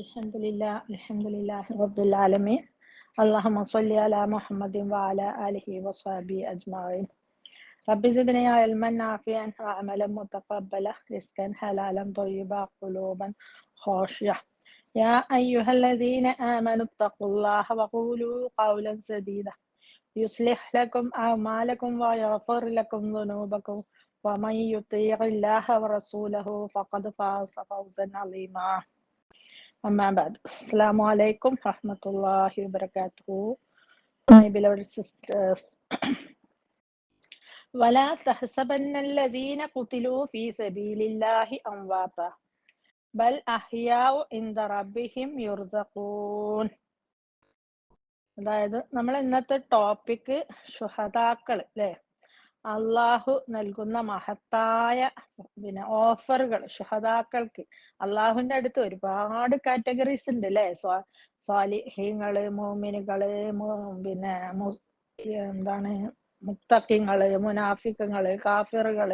الحمد لله الحمد لله رب العالمين. اللهم صل على محمد وعلى آله وصحبه أجمعين. رب زدني علما نافعا وعملا متقبلا. رزقا حلالا طيبا قلوبا خاشعة. يا أيها الذين آمنوا اتقوا الله وقولوا قولا سديدا. يصلح لكم أعمالكم ويغفر لكم ذنوبكم. ومن يطيع الله ورسوله فقد فاز فوزا عظيما. أما بعد السلام عليكم ورحمة الله وبركاته My beloved sisters ولا تحسبن الذين قتلوا في سبيل الله أمواتا بل أحياء عند ربهم يرزقون അതായത് നമ്മൾ ഇന്നത്തെ ടോപ്പിക് ഷുഹദാക്കൾ അല്ലെ അള്ളാഹു നൽകുന്ന മഹത്തായ പിന്നെ ഓഫറുകൾ ഷുഹദാക്കൾക്ക് അള്ളാഹുവിന്റെ അടുത്ത് ഒരുപാട് കാറ്റഗറീസ് ഉണ്ട് അല്ലെ സ്വാലിഹ്യങ്ങൾ മോമിനുകൾ പിന്നെ എന്താണ് മുത്തക്കിങ്ങൾ മുനാഫിക്കങ്ങൾ കാഫിറുകൾ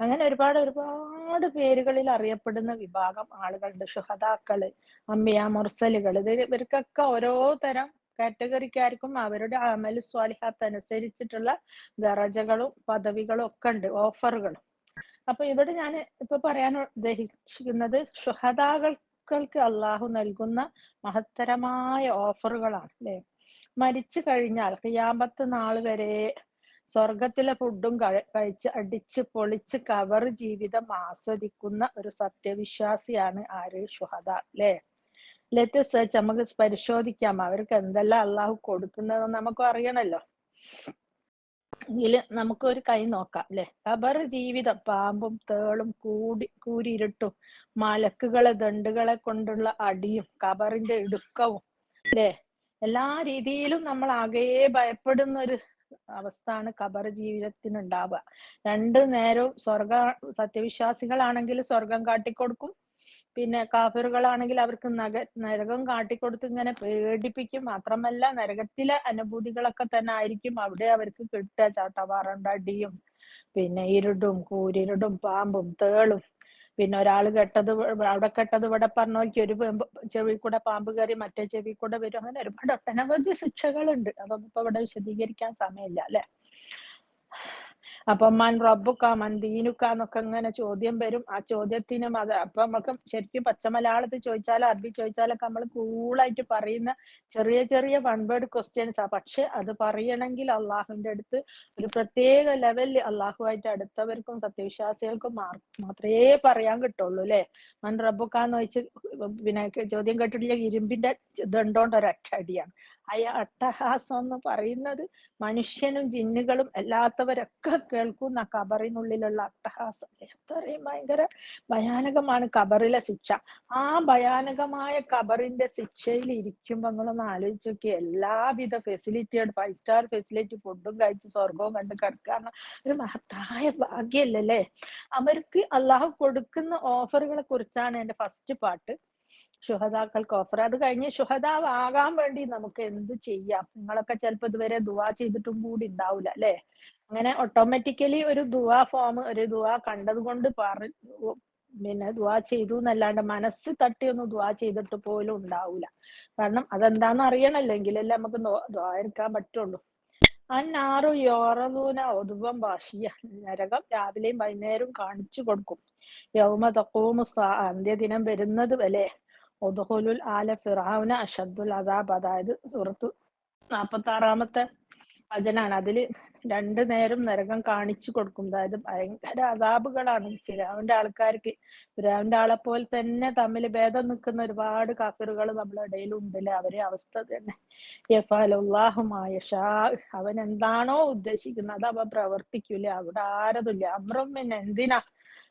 അങ്ങനെ ഒരുപാട് ഒരുപാട് പേരുകളിൽ അറിയപ്പെടുന്ന വിഭാഗം ആളുകളുണ്ട്. ഷുഹദാക്കൾ അമ്പിയ മുർസലുകൾ. ഇത് ഇവർക്കൊക്കെ ഓരോ തരം കാറ്റഗറിക്കാർക്കും അവരുടെ അമൽ സ്വാലിഹാത്ത് അനുസരിച്ചിട്ടുള്ള ദറജകളും പദവികളും ഒക്കെ ഉണ്ട് ഓഫറുകളും അപ്പൊ ഇവിടെ ഞാൻ ഇപ്പൊ പറയാൻ ഉദ്ദേശിക്കുന്നത് ഷുഹദാക്കൾക്ക് അള്ളാഹു നൽകുന്ന മഹത്തരമായ ഓഫറുകളാണ് അല്ലെ? മരിച്ചു കഴിഞ്ഞാൽ ഹിയാമ്പത്ത് നാൾ വരെ സ്വർഗത്തിലെ ഫുഡും കഴിച്ച് അടിച്ച് പൊളിച്ച് കവർ ജീവിതം ആസ്വദിക്കുന്ന ഒരു സത്യവിശ്വാസിയാണ് ആര്? ഷുഹദ അല്ലേ? ലെറ്റ് സെർച്ച് നമുക്ക് പരിശോധിക്കാം. അവർക്ക് എന്തെല്ലാം അള്ളാഹു കൊടുക്കുന്നത് നമുക്ക് അറിയണല്ലോ. നമുക്ക് ഒരു കൈ നോക്കാം അല്ലെ? ഖബർ ജീവിതം പാമ്പും തേളും കൂടി കൂരിരുട്ടും മലക്കുകളെ ദണ്ടുകളെ കൊണ്ടുള്ള അടിയും ഖബറിന്റെ ഇടുക്കവും അല്ലെ? എല്ലാ രീതിയിലും നമ്മൾ ആകെ ഭയപ്പെടുന്ന ഒരു അവസ്ഥയാണ് ഖബർ ജീവിതത്തിന് ഉണ്ടാവുക രണ്ടു നേരവും സ്വർഗ സത്യവിശ്വാസികളാണെങ്കിൽ സ്വർഗം കാട്ടിക്കൊടുക്കും പിന്നെ കാഫിറുകളാണെങ്കിൽ അവർക്ക് നഗ നരകം കാട്ടിക്കൊടുത്ത് ഇങ്ങനെ പേടിപ്പിക്കും. മാത്രമല്ല നരകത്തിലെ അനുഭൂതികളൊക്കെ തന്നെ ആയിരിക്കും അവിടെ അവർക്ക് കിട്ടുക. ചാട്ടവാറുണ്ട് അടിയും പിന്നെ ഇരുടും കൂരിരുടും പാമ്പും തേളും. പിന്നെ ഒരാൾ കെട്ടത് അവിടെ കെട്ടത് ഇവിടെ പറഞ്ഞോൽക്ക് ഒരു ചെവി കൂടെ പാമ്പ് കയറി മറ്റേ ചെവി കൂടെ വരും. അങ്ങനെ ഒരുപാട് ഒട്ടനവധി ശിക്ഷകളുണ്ട്. അതൊന്നും ഇപ്പൊ ഇവിടെ വിശദീകരിക്കാൻ സമയമില്ല അല്ലെ? അപ്പൊ മൻ റബ്ബുക്ക മൻ ദീനുക്ക എന്നൊക്കെ ഇങ്ങനെ ചോദ്യം വരും. ആ ചോദ്യത്തിനും അത് അപ്പൊ നമുക്ക് ശരിക്കും പച്ചമലയാളത്തിൽ ചോദിച്ചാലോ അറബി ചോദിച്ചാലൊക്കെ നമ്മൾ കൂളായിട്ട് പറയുന്ന ചെറിയ ചെറിയ വൺ വേർഡ് ക്വസ്റ്റ്യൻസ് ആ. പക്ഷെ അത് പറയണമെങ്കിൽ അള്ളാഹുവിന്റെ അടുത്ത് ഒരു പ്രത്യേക ലെവലിൽ അള്ളാഹുവായിട്ട് അടുത്തവർക്കും സത്യവിശ്വാസികൾക്കും മാത്രമേ പറയാൻ കിട്ടുള്ളൂ അല്ലെ? മൻ റബ്ബുക്ക എന്ന് വെച്ച് പിന്നെ ചോദ്യം കേട്ടിട്ടില്ല? ഇരുമ്പിന്റെ ഇതുണ്ടോണ്ട് ഒരൊറ്റ അടിയാണ്. അയ അട്ടഹാസം എന്ന് പറയുന്നത് മനുഷ്യനും ജിന്നുകളും അല്ലാത്തവരൊക്കെ കേൾക്കുന്ന കബറിനുള്ളിലുള്ള അട്ടഹാസം. എത്രയും ഭയങ്കര ഭയാനകമാണ് കബറിലെ ശിക്ഷ. ആ ഭയാനകമായ കബറിന്റെ ശിക്ഷയിൽ ഇരിക്കുമ്പോൾ നിങ്ങളൊന്ന് ആലോചിച്ച് നോക്കി. എല്ലാവിധ ഫെസിലിറ്റിയോട് ഫൈവ് സ്റ്റാർ ഫെസിലിറ്റി ഫുഡും കഴിച്ച് സ്വർഗവും കണ്ട് കിടക്കാന്ന് ഒരു മഹത്തായ ഭാഗ്യല്ലേ അവർക്ക് അള്ളാഹു കൊടുക്കുന്ന ഓഫറുകളെ കുറിച്ചാണ് എന്റെ ഫസ്റ്റ് പാട്ട് ഷുഹദാക്കൾക്ക് ഓഫർ അത് കഴിഞ്ഞ് ഷുഹദാവ് വേണ്ടി നമുക്ക് എന്ത് ചെയ്യാം? നിങ്ങളൊക്കെ ചിലപ്പോൾ ഇതുവരെ ദുവാ ചെയ്തിട്ടും കൂടി ഉണ്ടാവില്ല അല്ലെ? അങ്ങനെ ഓട്ടോമാറ്റിക്കലി ഒരു ദുവാ ഫോം ഒരു ദുവാ കണ്ടത് കൊണ്ട് പറ പിന്നെ ദുവാ ചെയ്തു എന്നല്ലാണ്ട് മനസ്സ് തട്ടി ഒന്ന് ദുവാ ചെയ്തിട്ട് പോലും ഉണ്ടാവൂല. കാരണം അതെന്താന്ന് അറിയണല്ലോ എങ്കിലല്ലേ നമുക്ക് ദ്വാരിക്കാൻ പറ്റുള്ളൂ. അന്നാറു യോറൂന ഒതുവം ഭാഷിയ നരകം രാവിലെയും വൈകുന്നേരവും കാണിച്ചു കൊടുക്കും. യൗമ തക്കൂമു അന്ത്യദിനം വരുന്നത് വരെ ഒതുഹുലുൽ ആല ഫിറാവുന അഷദ്ദുൽ അദാബ് അതായത് സുഹൃത്തു നാപ്പത്തി ആറാമത്തെ വചനാണ്. അതിൽ രണ്ടു നേരം നരകം കാണിച്ചു കൊടുക്കും. അതായത് ഭയങ്കര അതാബുകളാണ് ഫിരാവിന്റെ ആൾക്കാർക്ക് ഫിരാവിന്റെ ആളെ പോലെ തന്നെ തമ്മിൽ ഭേദം നിൽക്കുന്ന ഒരുപാട് കാഫിറുകൾ നമ്മുടെ ഇടയിലുണ്ടല്ലേ അവരെ അവസ്ഥ തന്നെ. അവൻ എന്താണോ ഉദ്ദേശിക്കുന്നത് അത് അവൻ പ്രവർത്തിക്കൂല. അവിടെ ആരതുമില്ല അമ്രം പിന്നെ എന്തിനാ?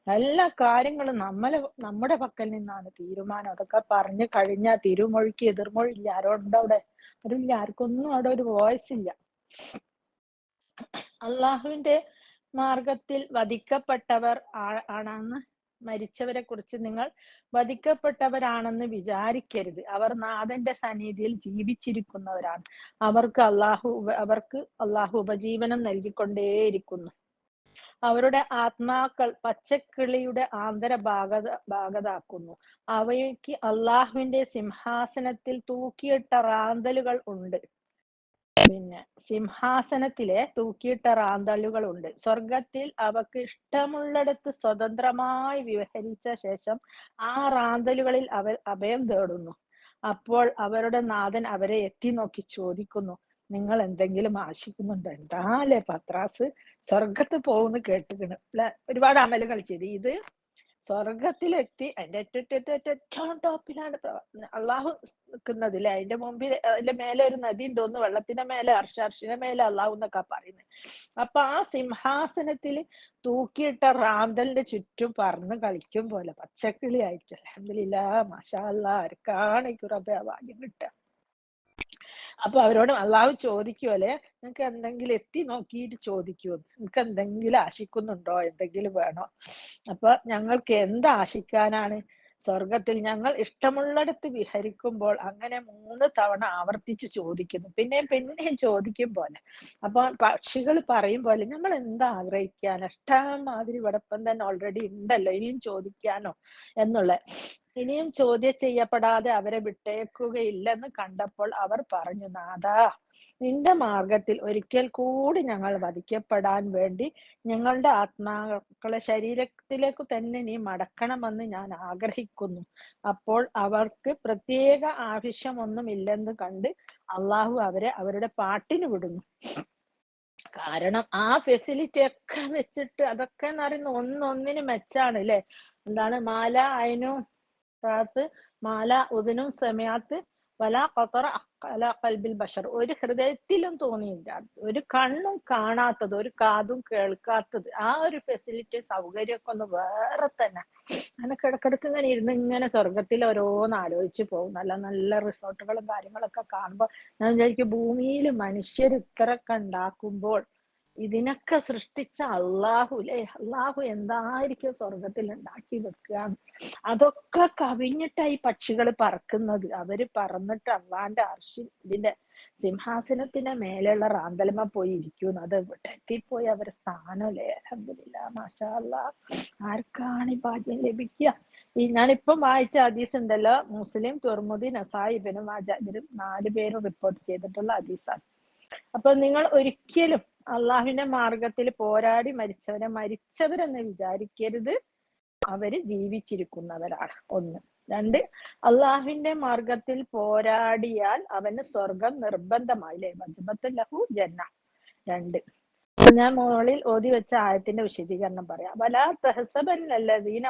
എല്ലാ കാര്യങ്ങളും നമ്മളെ നമ്മുടെ പക്കൽ നിന്നാണ് തീരുമാനം. അതൊക്കെ പറഞ്ഞു കഴിഞ്ഞാൽ തിരുമൊഴിക്ക് എതിർമൊഴി ഇല്ല ആരോണ്ട് അവിടെ? ആരുമില്ല ആർക്കൊന്നും അവിടെ ഒരു വോയിസ് ഇല്ല. അള്ളാഹുവിന്റെ മാർഗത്തിൽ വധിക്കപ്പെട്ടവർ ആണെന്ന് മരിച്ചവരെ കുറിച്ച് നിങ്ങൾ വധിക്കപ്പെട്ടവരാണെന്ന് വിചാരിക്കരുത്. അവർ നാഥന്റെ സന്നിധിയിൽ ജീവിച്ചിരിക്കുന്നവരാണ്. അവർക്ക് അള്ളാഹു അവർക്ക് അള്ളാഹു ഉപജീവനം നൽകിക്കൊണ്ടേയിരിക്കുന്നു. അവരുടെ ആത്മാക്കൾ പച്ചക്കിളിയുടെ ആന്തര ഭാഗത ഭാഗതാക്കുന്നു. അവയ്ക്ക് അള്ളാഹുവിന്റെ സിംഹാസനത്തിൽ തൂക്കിയിട്ട റാന്തലുകൾ ഉണ്ട്. പിന്നെ സിംഹാസനത്തിലെ തൂക്കിയിട്ട റാന്തലുകൾ ഉണ്ട്. സ്വർഗത്തിൽ അവക്ക് ഇഷ്ടമുള്ളിടത്ത് സ്വതന്ത്രമായി വിഹരിച്ച ശേഷം ആ റാന്തലുകളിൽ അവർ അഭയം തേടുന്നു. അപ്പോൾ അവരുടെ നാഥൻ അവരെ എത്തി നോക്കി ചോദിക്കുന്നു. നിങ്ങൾ എന്തെങ്കിലും ആശിക്കുന്നുണ്ടോ? എന്താ അല്ലേ പത്രാസ് സ്വർഗത്ത് പോകുന്നു കേട്ടിക്കണ് ഒരുപാട് അമലുകൾ ചെയ്തു. ഇത് സ്വർഗത്തിലെത്തി അതിന്റെ ഏറ്റവും ടോപ്പിലാണ് അള്ളാഹു നിൽക്കുന്നത് അല്ലെ അതിന്റെ മുമ്പിൽ അതിന്റെ മേലെ ഒരു നദി ഉണ്ടോന്ന് വെള്ളത്തിന്റെ മേലെ അർഷാർഷിന്റെ മേലെ അള്ളാഹു എന്നൊക്കെ പറയുന്നത് അപ്പൊ ആ സിംഹാസനത്തിൽ തൂക്കിയിട്ട റാന്തലിന്റെ ചുറ്റും പറന്ന് കളിക്കും പോലെ പച്ചക്കിളി ആയിട്ട് അലഹമില്ല മാഷാ അല്ലാ ആർക്കാണ് ഈ കുറബെ ഭാഗ്യം കിട്ടുക? അപ്പൊ അവരോട് അള്ളാഹു ചോദിക്കുമല്ലേ നിങ്ങൾക്ക് എന്തെങ്കിലും എത്തി നോക്കിയിട്ട് ചോദിക്കുമോ നിങ്ങൾക്ക് എന്തെങ്കിലും ആശിക്കുന്നുണ്ടോ? എന്തെങ്കിലും വേണോ? അപ്പൊ ഞങ്ങൾക്ക് എന്ത് ആശിക്കാനാണ്? സ്വർഗത്തിൽ ഞങ്ങൾ ഇഷ്ടമുള്ളിടത്ത് വിഹരിക്കുമ്പോൾ അങ്ങനെ മൂന്ന് തവണ ആവർത്തിച്ച് ചോദിക്കുന്നു. പിന്നെയും പിന്നെയും ചോദിക്കും പോലെ. അപ്പൊ പക്ഷികൾ പറയും പോലെ നമ്മൾ എന്താ ആഗ്രഹിക്കാൻ ഇഷ്ടമാതിരി ഇവിടപ്പം തന്നെ ഓൾറെഡി ഉണ്ടല്ലോ. ഇനിയും ചോദിക്കാനോ? എന്നുള്ള ഇനിയും ചോദ്യം ചെയ്യപ്പെടാതെ അവരെ വിട്ടേക്കുകയില്ലെന്ന് കണ്ടപ്പോൾ അവർ പറഞ്ഞു നാഥാ നിന്റെ മാർഗത്തിൽ ഒരിക്കൽ കൂടി ഞങ്ങൾ വധിക്കപ്പെടാൻ വേണ്ടി ഞങ്ങളുടെ ആത്മാക്കളെ ശരീരത്തിലേക്ക് തന്നെ നീ മടക്കണമെന്ന് ഞാൻ ആഗ്രഹിക്കുന്നു. അപ്പോൾ അവർക്ക് പ്രത്യേക ആവശ്യമൊന്നുമില്ലെന്ന് കണ്ട് അള്ളാഹു അവരെ അവരുടെ പാട്ടിന് വിടുന്നു. കാരണം ആ ഫെസിലിറ്റി ഒക്കെ വെച്ചിട്ട് അതൊക്കെ എന്ന് പറയുന്ന ഒന്നൊന്നിന് മെച്ചാണ് അല്ലെ? എന്താണ്? മാല അയനു റാത്ത് മാല ഉദിനും സമയാത്ത് വല ഖത്തറ അല കൽബിൽ ബഷർ. ഒരു ഹൃദയത്തിലും തോന്നിയില്ല. ഒരു കണ്ണും കാണാത്തത് ഒരു കാതും കേൾക്കാത്തത് ആ ഒരു ഫെസിലിറ്റി സൗകര്യമൊക്കെ ഒന്ന് വേറെ തന്നെ. അങ്ങനെ കിടക്കിടക്ക് ഇങ്ങനെ ഇരുന്ന് ഇങ്ങനെ സ്വർഗത്തിൽ ഓരോന്ന് ആലോചിച്ച് പോകും. നല്ല നല്ല റിസോർട്ടുകളും കാര്യങ്ങളൊക്കെ കാണുമ്പോൾ ഞാൻ വിചാരിക്കും ഭൂമിയിൽ മനുഷ്യർ ഇത്രയൊക്കെ ഉണ്ടാക്കുമ്പോൾ ഇതിനൊക്കെ സൃഷ്ടിച്ച അള്ളാഹു അല്ലെ അള്ളാഹു എന്തായിരിക്കും സ്വർഗത്തിൽ ഉണ്ടാക്കി വെക്കുക? അതൊക്കെ കവിഞ്ഞിട്ടായി പക്ഷികൾ പറക്കുന്നത്. അവർ പറന്നിട്ട് അള്ളാന്റെ അർഷി ഇതിന്റെ സിംഹാസനത്തിന്റെ മേലെയുള്ള റാന്തലമ പോയി ഇരിക്കുന്നു. അത് എത്തിപ്പോയി അവരെ സ്ഥാനമല്ലേ? അലഹമില്ല മാഷാ ആർക്കാണ് ഈ ഭാഗ്യം ലഭിക്കുക? ഈ ഞാനിപ്പം വായിച്ച ഹദീസ് ഉണ്ടല്ലോ. മുസ്ലിം തുർമുദി നസായി ഇബനും ഇവരും നാല് പേരും റിപ്പോർട്ട് ചെയ്തിട്ടുള്ള ഹദീസാണ്. അപ്പൊ നിങ്ങൾ ഒരിക്കലും അള്ളാഹുവിന്റെ മാർഗത്തിൽ പോരാടി മരിച്ചവരെ മരിച്ചവരെന്ന് വിചാരിക്കരുത്. അവർ ജീവിച്ചിരിക്കുന്നവരാണ്. ഒന്ന്. രണ്ട് അള്ളാഹുവിന്റെ മാർഗത്തിൽ പോരാടിയാൽ അവന് സ്വർഗം നിർബന്ധമായില്ലേ ലഹു ജന്ന. രണ്ട് ഞാൻ മുകളിൽ ഓതി വെച്ച ആയത്തിന്റെ വിശദീകരണം പറയാം. വലാ തഹസബൻ അല്ലദീന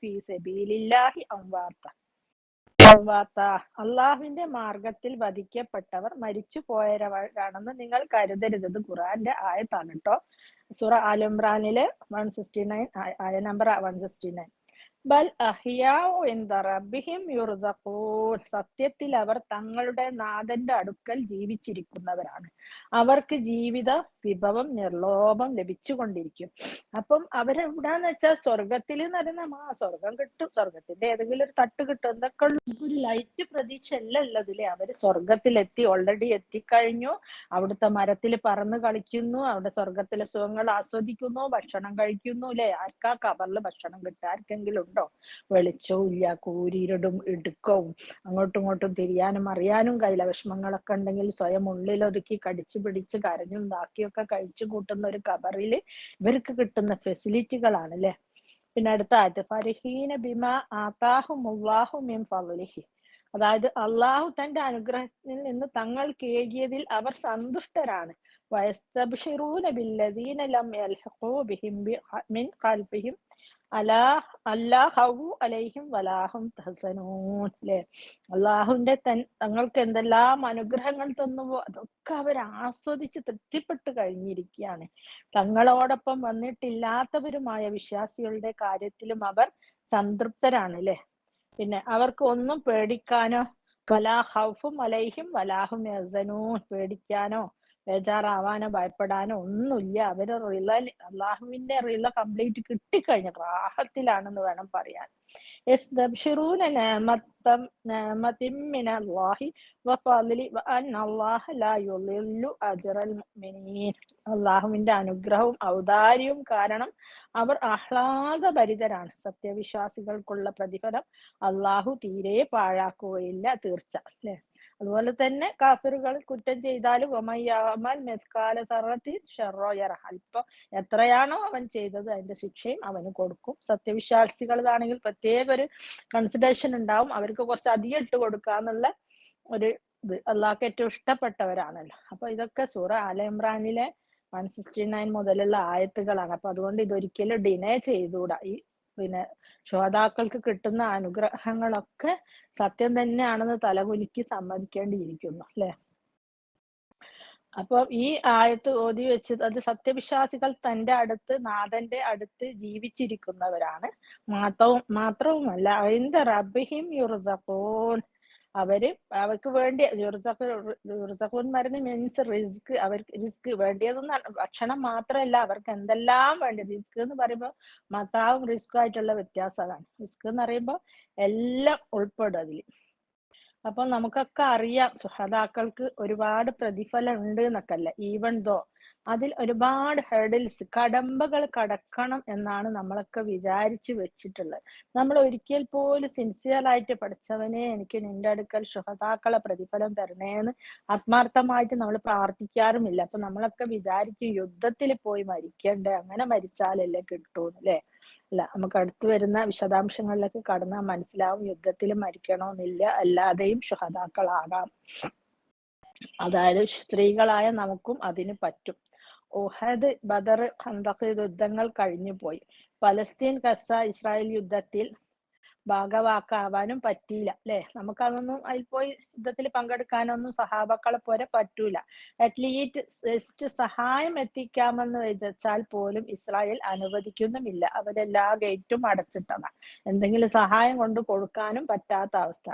ഫീ സബീലില്ലാഹി അംവാത്ത. അള്ളാഹുവിന്റെ മാർഗത്തിൽ വധിക്കപ്പെട്ടവർ മരിച്ചു പോയവരാണെന്ന് നിങ്ങൾ കരുതരുത്. ഖുറാന്റെ ആയത്താണ് കേട്ടോ സൂറ ആലുംറാനിലെ വൺ സിക്സ്റ്റി നയൻ ആയ നമ്പർ വൺ സിക്സ്റ്റി നയൻ ബൽ സത്യത്തിൽ അവർ തങ്ങളുടെ നാഥന്റെ അടുക്കൽ ജീവിച്ചിരിക്കുന്നവരാണ്. അവർക്ക് ജീവിത വിഭവം നിർലോഭം ലഭിച്ചുകൊണ്ടിരിക്കും. അപ്പം അവരെവിടാന്ന് വെച്ചാൽ സ്വർഗത്തിൽ പറയുന്ന ആ സ്വർഗം കിട്ടും. സ്വർഗത്തിന്റെ ഏതെങ്കിലും ഒരു തട്ട് കിട്ടും. എന്തൊക്കെ ഒരു ലൈറ്റ് പ്രതീക്ഷ അല്ല ഉള്ളതിലെ. അവർ സ്വർഗത്തിലെത്തി ഓൾറെഡി എത്തിക്കഴിഞ്ഞു. അവിടുത്തെ മരത്തിൽ പറന്ന് കളിക്കുന്നു. അവിടെ സ്വർഗത്തിലെ സുഖങ്ങൾ ആസ്വദിക്കുന്നു. ഭക്ഷണം കഴിക്കുന്നു. അല്ലെ ആർക്കാ കവറിൽ ഭക്ഷണം കിട്ടുക? ആർക്കെങ്കിലും ഉണ്ടോ വെളിച്ചവും ഇല്ല കൂരിരുടും ഇടുക്കവും അങ്ങോട്ടും ഇങ്ങോട്ടും തിരിയാനും അറിയാനും കഴിയില്ല. വിഷമങ്ങളൊക്കെ ഉണ്ടെങ്കിൽ സ്വയം ഉള്ളിലൊതുക്കി കടിച്ചു പിടിച്ച് കരഞ്ഞും നാക്കിയൊക്കെ കഴിച്ചു കൂട്ടുന്ന ഒരു കബറിൽ ഇവർക്ക് കിട്ടുന്ന ഫെസിലിറ്റികളാണ് അല്ലെ പിന്നെ അടുത്ത ആയത് ഫരഹീന ബിമ ആതാഹും ഫളിഹി അതായത് അള്ളാഹു തന്റെ അനുഗ്രഹത്തിൽ നിന്ന് തങ്ങൾക്ക് ഏകിയതിൽ അവർ സന്തുഷ്ടരാണ്. വയസ്തബ്ഷിറൂന ബില്ലദീന ലം യൽഹഖൂ ബിഹിം മിൻ ഖൽബിഹിം അലൈഹിം വലാഹും തൻ തങ്ങൾക്ക് എന്തെല്ലാം അനുഗ്രഹങ്ങൾ തന്നുവോ അതൊക്കെ അവർ ആസ്വദിച്ച് തൃപ്തിപ്പെട്ട് കഴിഞ്ഞിരിക്കുകയാണ്. തങ്ങളോടൊപ്പം വന്നിട്ടില്ലാത്തവരുമായ വിശ്വാസികളുടെ കാര്യത്തിലും അവർ സംതൃപ്തരാണ് അല്ലെ പിന്നെ അവർക്ക് ഒന്നും പേടിക്കാനോ വലാ ഹൗഫും അലൈഹിം വലാഹും പേടിക്കാനോ ബേജാറാവാനോ ഭയപ്പെടാനോ ഒന്നുമില്ല. അവർ റില അള്ളാഹുവിന്റെ റില കംപ്ലീറ്റ് കിട്ടിക്കഴിഞ്ഞു. റാഹത്തിലാണെന്ന് വേണം പറയാൻ. അള്ളാഹുവിന്റെ അനുഗ്രഹവും ഔദാര്യവും കാരണം അവർ ആഹ്ലാദഭരിതരാണ്. സത്യവിശ്വാസികൾക്കുള്ള പ്രതിഫലം അള്ളാഹു തീരെ പാഴാക്കുകയില്ല തീർച്ച. അല്ലേ? അതുപോലെ തന്നെ കാഫിറുകൾ കുറ്റം ചെയ്താലും ഒമയ്യാമൽ മെസ്കാല തറത്തിൽ ഷെറോയറ അല്പം എത്രയാണോ അവൻ ചെയ്തത് അതിന്റെ ശിക്ഷയും അവന് കൊടുക്കും. സത്യവിശ്വാസികളാണെങ്കിൽ പ്രത്യേക ഒരു കൺസിഡറേഷൻ ഉണ്ടാവും. അവർക്ക് കുറച്ച് അധികം ഇട്ട് കൊടുക്കാന്നുള്ള ഒരു ഇത്. അള്ളാഹ്ക്ക് ഏറ്റവും ഇഷ്ടപ്പെട്ടവരാണല്ലോ. അപ്പൊ ഇതൊക്കെ സൂറ ആല ഇമ്രാനിലെ വൺ സിക്സ്റ്റി നയൻ മുതലുള്ള ആയത്തുകളാണ്. അപ്പൊ അതുകൊണ്ട് ഇതൊരിക്കലും ഡിനേ ചെയ്തുകൂടാ. ഈ പിന്നെ ശ്രോതാക്കൾക്ക് കിട്ടുന്ന അനുഗ്രഹങ്ങളൊക്കെ സത്യം തന്നെയാണെന്ന് തലകുലുക്കി സമ്മതിക്കേണ്ടിയിരിക്കുന്നു അല്ലെ? അപ്പൊ ഈ ആയത്ത് ഓതി വെച്ച് അത് സത്യവിശ്വാസികൾ തന്റെ അടുത്ത് നാഥന്റെ അടുത്ത് ജീവിച്ചിരിക്കുന്നവരാണ്. മാത്രവും മാത്രവുമല്ല റബ്ബിഹിം യുർസഖൂൻ അവർ അവർക്ക് വേണ്ടി യുർസഖൂൻ മരുന്ന് മീൻസ് റിസ്ക് അവർക്ക് റിസ്ക് വേണ്ടിയതെന്ന് ഭക്ഷണം മാത്രമല്ല അവർക്ക് എന്തെല്ലാം വേണ്ടി റിസ്ക് എന്ന് പറയുമ്പോൾ മതാവും റിസ്ക് ആയിട്ടുള്ള വ്യത്യാസം അതാണ്. റിസ്ക് എന്ന് പറയുമ്പോൾ എല്ലാം ഉൾപ്പെടും അതിൽ അപ്പൊ നമുക്കൊക്കെ അറിയാം സുഹദാക്കൾക്ക് ഒരുപാട് പ്രതിഫലം ഉണ്ട് എന്നൊക്കെ അല്ല? ഈവൻ ദോ അതിൽ ഒരുപാട് ഹെഡിൽസ് കടമ്പകൾ കടക്കണം എന്നാണ് നമ്മളൊക്കെ വിചാരിച്ചു വെച്ചിട്ടുള്ളത്. നമ്മൾ ഒരിക്കൽ പോലും സിൻസിയർ ആയിട്ട് പഠിച്ചവനെ എനിക്ക് നിന്റെ അടുക്കൽ ശുഹതാക്കളെ പ്രതിഫലം തരണേന്ന് ആത്മാർത്ഥമായിട്ട് നമ്മൾ പ്രാർത്ഥിക്കാറുമില്ല. അപ്പൊ നമ്മളൊക്കെ വിചാരിക്കും യുദ്ധത്തിൽ പോയി മരിക്കണ്ടേ അങ്ങനെ മരിച്ചാലല്ലേ കിട്ടൂന്ന് അല്ലേ അല്ല നമുക്ക് അടുത്ത് വരുന്ന വിശദാംശങ്ങളിലേക്ക് കടന്നാൽ മനസ്സിലാവും യുദ്ധത്തിൽ മരിക്കണമെന്നില്ല അല്ലാതെയും ശുഹതാക്കളാകാം അതായത് സ്ത്രീകളായ നമുക്കും അതിന് പറ്റും. ഉഹദ് ബദർ ഖന്തഖ് യുദ്ധങ്ങൾ കഴിഞ്ഞുപോയി. പലസ്തീൻ കസ ഇസ്രായേൽ യുദ്ധത്തിൽ ഭാഗവാക്കാവാനും പറ്റിയില്ല അല്ലെ? നമുക്കതൊന്നും അതിൽ പോയി യുദ്ധത്തിൽ പങ്കെടുക്കാനൊന്നും സഹാബാക്കളെ പോലെ പറ്റൂല. അറ്റ്ലീസ്റ്റ് സഹായം എത്തിക്കാമെന്ന് വിചാരിച്ചാൽ പോലും ഇസ്രായേൽ അനുവദിക്കുന്നുമില്ല. അവരെല്ലാ ഗേറ്റും അടച്ചിട്ടതാണ് എന്തെങ്കിലും സഹായം കൊണ്ട് കൊടുക്കാനും പറ്റാത്ത അവസ്ഥ.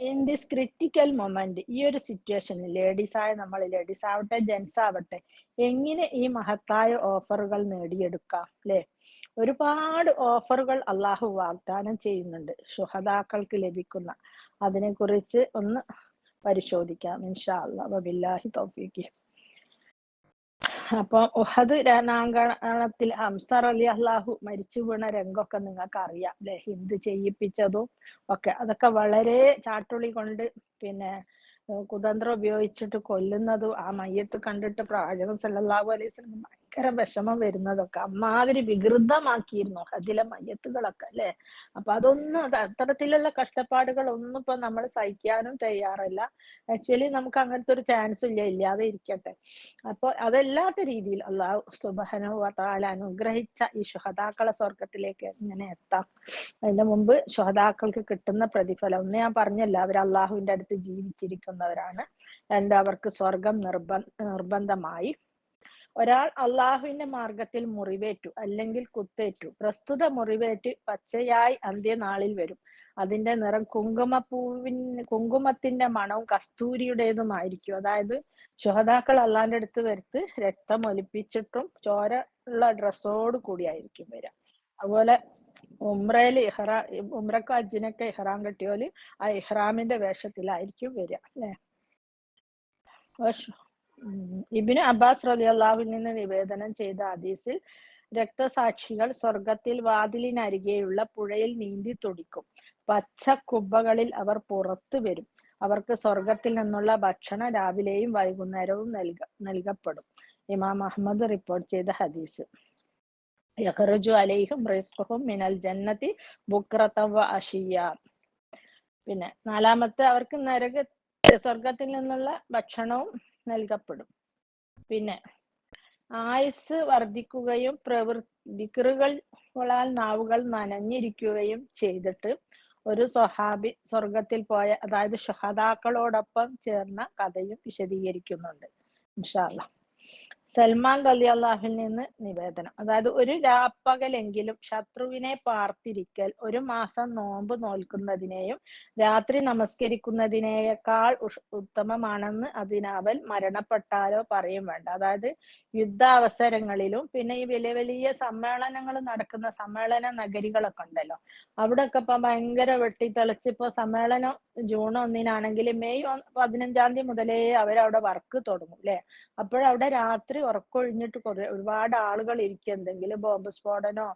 ഇൻ ദിസ് ക്രിറ്റിക്കൽ മൊമെന്റ് ഈ ഒരു സിറ്റുവേഷനിൽ ലേഡീസ് ആയ നമ്മൾ ലേഡീസ് ആവട്ടെ ജെൻസ് ആവട്ടെ എങ്ങനെ ഈ മഹത്തായ ഓഫറുകൾ നേടിയെടുക്കാം അല്ലെ? ഒരുപാട് ഓഫറുകൾ അള്ളാഹു വാഗ്ദാനം ചെയ്യുന്നുണ്ട്. ശുഹദാക്കൾക്ക് ലഭിക്കുന്ന അതിനെക്കുറിച്ച് ഒന്ന് പരിശോധിക്കാം. ഇൻഷാ അള്ളാഹ് വബില്ലാഹി ഉഹദ് രണാങ്കണത്തിൽ ഹംസർ അലി അള്ളാഹു മരിച്ചു വീണ രംഗമൊക്കെ നിങ്ങൾക്ക് അറിയാം അല്ലെ? ഹിന്ദു ചെയ്യിപ്പിച്ചതും ഒക്കെ. അതൊക്കെ വളരെ ചാട്ടുളി കൊണ്ട് പിന്നെ കുതന്ത്രം ഉപയോഗിച്ചിട്ട് കൊല്ലുന്നതും ആ മയ്യത്ത് കണ്ടിട്ട് പ്രവാചകൻ സല്ലാഹു അലൈഹി വസല്ലം ഭയങ്കര വിഷമം വരുന്നതൊക്കെ അമ്മാതിരി വികൃതമാക്കിയിരുന്നു അതിലെ മയ്യത്തുകളൊക്കെ അല്ലെ? അപ്പൊ അതൊന്നും അത് അത്തരത്തിലുള്ള കഷ്ടപ്പാടുകൾ ഒന്നും ഇപ്പൊ നമ്മൾ സഹിക്കാനും തയ്യാറല്ല. ആക്ച്വലി നമുക്ക് അങ്ങനത്തെ ഒരു ചാൻസ് ഇല്ല ഇല്ലാതെ ഇരിക്കട്ടെ. അപ്പൊ അതല്ലാത്ത രീതിയിൽ അള്ളാഹു സുബഹനു വതാല അനുഗ്രഹിച്ച ഈ ശുഹദാക്കളെ സ്വർഗത്തിലേക്ക് എങ്ങനെ എത്താം. അതിന്റെ മുമ്പ് ശുഹദാക്കൾക്ക് കിട്ടുന്ന പ്രതിഫലം ഒന്ന് ഞാൻ പറഞ്ഞല്ല അവർ അള്ളാഹുവിന്റെ അടുത്ത് ജീവിച്ചിരിക്കുന്നവരാണ്. രണ്ട് അവർക്ക് സ്വർഗം നിർബന്ധ നിർബന്ധമായി. ഒരാൾ അള്ളാഹുവിന്റെ മാർഗത്തിൽ മുറിവേറ്റു അല്ലെങ്കിൽ കുത്തേറ്റു. പ്രസ്തുത മുറിവേറ്റ് പച്ചയായി അന്ത്യനാളിൽ വരും. അതിന്റെ നിറം കുങ്കുമപ്പൂവിൻ കുങ്കുമത്തിന്റെ മണവും കസ്തൂരിയുടേതുമായിരിക്കും. അതായത് ശുഹതാക്കൾ അള്ളാന്റെ അടുത്ത് വരുത്ത് രക്തം ഒലിപ്പിച്ചിട്ടും ചോര ഉള്ള ഡ്രസ്സോട് കൂടിയായിരിക്കും വരിക. അതുപോലെ ഉംറയിൽ ഇഹ്റാ ഉംറക്ക് അജ്ജിനൊക്കെ ഇഹ്റാം കെട്ടിയോൽ ആ ഇഹ്റാമിന്റെ വേഷത്തിലായിരിക്കും വരിക അല്ലെ? ഇബിന് അബ്ബാസ് റലിയല്ലാഹുവിൽ നിന്ന് നിവേദനം ചെയ്ത ഹദീസിൽ രക്തസാക്ഷികൾ സ്വർഗത്തിൽ വാതിലിനരികെയുള്ള പുഴയിൽ നീന്തി തുടിക്കും. പച്ച കുബ്ബകളിൽ അവർ പുറത്തു വരും. അവർക്ക് സ്വർഗത്തിൽ നിന്നുള്ള ഭക്ഷണം രാവിലെയും വൈകുന്നേരവും നൽക നൽകപ്പെടും. ഇമാം അഹമ്മദ് റിപ്പോർട്ട് ചെയ്ത ഹദീസ്. യഖറുജു അലൈഹിം റിസ്ഖുഹും മിനൽ ജന്നത്തി ബുക്രതവ അഷിയ. പിന്നെ നാലാമത്തെ അവർക്ക് നരക സ്വർഗത്തിൽ നിന്നുള്ള ഭക്ഷണവും നൽകപ്പെടും. പിന്നെ ആയുസ് വർദ്ധിക്കുകയും പ്രവൃത്തികളുകളാൽ നാവുകൾ നനഞ്ഞിരിക്കുകയും ചെയ്തിട്ട് ഒരു സ്വഹാബി സ്വർഗത്തിൽ പോയ അതായത് ഷഹദാക്കളോടൊപ്പം ചേർന്ന കഥയും വിശദീകരിക്കുന്നുണ്ട്. ഇൻഷാല്ല സൽമാൻ അലി അള്ളാഹുവിൽ നിന്ന് നിവേദനം. അതായത് ഒരു രാപ്പകലെങ്കിലും ശത്രുവിനെ പാർത്തിരിക്കൽ ഒരു മാസം നോമ്പ് നോൽക്കുന്നതിനെയും രാത്രി നമസ്കരിക്കുന്നതിനേക്കാൾ ഉത്തമമാണെന്ന് അതിനാവൽ മരണപ്പെട്ടാലോ പറയും വേണ്ട. അതായത് യുദ്ധാവസരങ്ങളിലും പിന്നെ ഈ വലിയ വലിയ സമ്മേളനങ്ങൾ നടക്കുന്ന സമ്മേളന നഗരികളൊക്കെ ഉണ്ടല്ലോ. അവിടെയൊക്കെ ഇപ്പൊ ഭയങ്കര വെട്ടിത്തെളിച്ച് സമ്മേളനം ജൂൺ ഒന്നിനാണെങ്കിൽ മെയ് പതിനഞ്ചാം തീയതി മുതലേ അവരവിടെ വർക്ക് തുടങ്ങും ല്ലേ? അപ്പോഴവിടെ രാത്രി ഉറക്കൊഴിഞ്ഞിട്ട് കുറെ ഒരുപാട് ആളുകൾ ഇരിക്കും. എന്തെങ്കിലും ബോംബ് സ്ഫോടനോ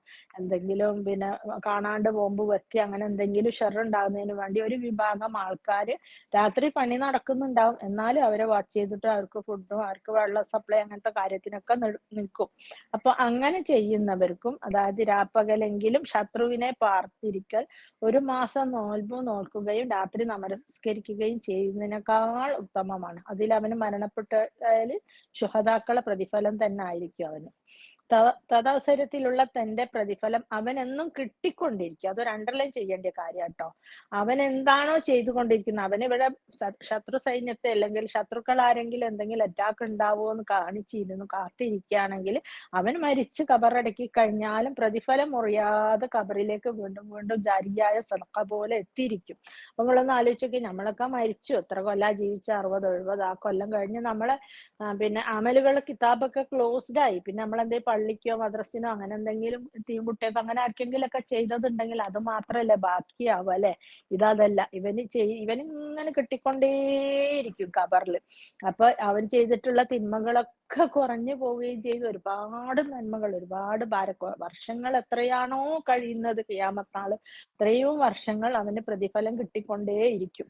എന്തെങ്കിലും പിന്നെ കാണാണ്ട് ബോംബ് വെക്കുക അങ്ങനെ എന്തെങ്കിലും ഷെർ ഉണ്ടാകുന്നതിന് വേണ്ടി ഒരു വിഭാഗം ആൾക്കാർ രാത്രി പണി നടക്കുന്നുണ്ടാവും. എന്നാലും അവരെ വാച്ച് ചെയ്തിട്ട് അവർക്ക് ഫുഡും അവർക്ക് വെള്ള സപ്ലൈ അങ്ങനത്തെ കാര്യത്തിനൊക്കെ നിൽക്കും അപ്പൊ അങ്ങനെ ചെയ്യുന്നവർക്കും അതായത് രാപ്പകലെങ്കിലും ശത്രുവിനെ പാർത്തിരിക്കൽ ഒരു മാസം നോൽമ്പ് നോക്കുകയും രാത്രി നമസ്കരിക്കുകയും ചെയ്യുന്നതിനേക്കാൾ ഉത്തമമാണ്. അതിൽ അവന് മരണപ്പെട്ടാൽ ശുഹതാക്കളെ പ്രതിഫലം തന്നെ ആയിരിക്കും അവന്. തദവസരത്തിലുള്ള തന്റെ പ്രതിഫലം അവൻ എന്നും കിട്ടിക്കൊണ്ടിരിക്കും. അതൊരു അണ്ടർലൈൻ ചെയ്യേണ്ട കാര്യം കേട്ടോ അവൻ എന്താണോ ചെയ്തുകൊണ്ടിരിക്കുന്നത് സ- ശത്രു സൈന്യത്തെ അല്ലെങ്കിൽ ശത്രുക്കൾ ആരെങ്കിലും എന്തെങ്കിലും അറ്റാക്ക് ഉണ്ടാവുമോ എന്ന് കാണിച്ചിരുന്നു കാത്തിരിക്കുകയാണെങ്കിൽ അവൻ മരിച്ച് കബറടക്കി കഴിഞ്ഞാലും പ്രതിഫലം മുറിയാതെ കബറിലേക്ക് വീണ്ടും വീണ്ടും ജാരിയായ സടക്ക പോലെ എത്തിയിരിക്കും. അപ്പൊ നമ്മളൊന്ന് ആലോചിച്ചൊക്കെ നമ്മളൊക്കെ മരിച്ചു. എത്ര കൊല്ലാ ജീവിച്ച? അറുപത് എഴുപത് ആ കൊല്ലം കഴിഞ്ഞ് നമ്മളെ പിന്നെ അമലുകൾ കിതാബൊക്കെ ക്ലോസ്ഡ് ആയി. പിന്നെ നമ്മൾ എന്തേ പള്ളിക്കോ മദ്രസിനോ അങ്ങനെ എന്തെങ്കിലും തീൻകുട്ടിയൊക്കെ അങ്ങനെ ആർക്കെങ്കിലും ഒക്കെ ചെയ്തതുണ്ടെങ്കിൽ അത് മാത്രല്ലേ ബാക്കിയാവും അല്ലെ? ഇതല്ല ഇവന് ചെയ് ഇവനിങ്ങനെ കിട്ടിക്കൊണ്ടേയിരിക്കും കബറിൽ അപ്പൊ അവൻ ചെയ്തിട്ടുള്ള തിന്മകളൊക്കെ കുറഞ്ഞു പോവുകയും ചെയ്തു. ഒരുപാട് നന്മകൾ ഒരുപാട് ഭാര വർഷങ്ങൾ എത്രയാണോ കഴിയുന്നത് കിയാമത്താൾ അത്രയും വർഷങ്ങൾ അവന് പ്രതിഫലം കിട്ടിക്കൊണ്ടേയിരിക്കും.